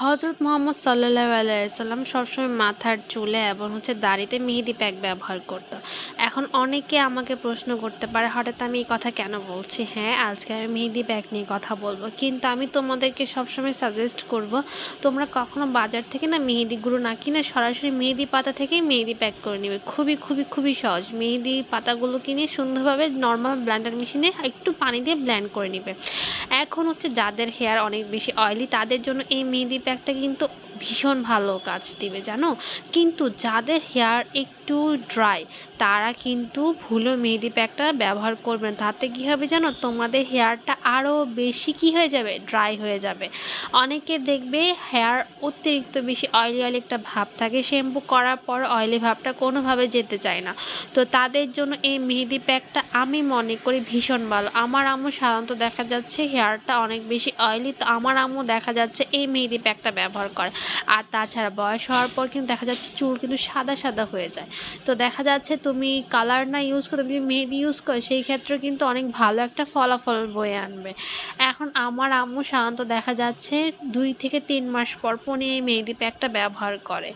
হজরত মোহাম্মদ সাল্লাহ আলাইসাল্লাম সবসময় মাথার চুলে এবং হচ্ছে দাড়িতে মেহেদি প্যাক ব্যবহার করতো। এখন অনেকে আমাকে প্রশ্ন করতে পারে, হঠাৎ আমি এই কথা কেন বলছি? হ্যাঁ আজকে আমি মেহেদি প্যাক নিয়ে কথা বলব। কিন্তু আমি তোমাদেরকে সবসময় সাজেস্ট করব, তোমরা কখনো বাজার থেকে না মেহেদি গুঁড়ো না কিনে সরাসরি মেহেদি পাতা থেকেই মেহেদি প্যাক করে নেবে। খুবই খুবই খুবই সহজ। মেহেদি পাতাগুলো কিনে সুন্দরভাবে নর্মাল ব্ল্যান্ডার মেশিনে একটু পানি দিয়ে ব্ল্যান্ড করে নেবে। এখন হচ্ছে যাদের হেয়ার অনেক বেশি অয়েলি তাদের জন্য এই মেহেদি প্যাকটা কিন্তু ভীষণ ভালো কাজ দিবে, জানো? কিন্তু যাদের হেয়ার একটু ড্রাই তারা কিন্তু ভুলো মেহেদি প্যাকটা ব্যবহার করবেন তাতে কী হবে জানো? তোমাদের হেয়ারটা আরও বেশি কি হয়ে যাবে? ড্রাই হয়ে যাবে। অনেকে দেখবে হেয়ার অতিরিক্ত বেশি অয়েলি অয়েলি একটা ভাব থাকে। শ্যাম্পু করার পর অয়েলি ভাবটা কোনোভাবে যেতে চায় না। তো তাদের জন্য এই মেহেদি প্যাকটা আমি মনে করি ভীষণ ভালো। আমার আম্মু সাধারণত দেখা যাচ্ছে হেয়ারটা অনেক বেশি অয়েলি তো আমার আম্মু দেখা যাচ্ছে এই মেহেদি প্যাকটা ব্যবহার করে। আর তাছাড়া বয়স হওয়ার পর কিন্তু দেখা যাচ্ছে চুল কিন্তু সাদা সাদা হয়ে যায়। তো দেখা যাচ্ছে তুমি কালার না ইউজ করো, তুমি মেহেদি ইউজ করো, সেই ক্ষেত্রে কিন্তু অনেক ভালো একটা ফলাফল বয়ে আনবে। এখন আমার আম্মু সাধারণত দেখা যাচ্ছে দুই থেকে তিন মাস পর পর এই মেহেদি প্যাকটা ব্যবহার করে।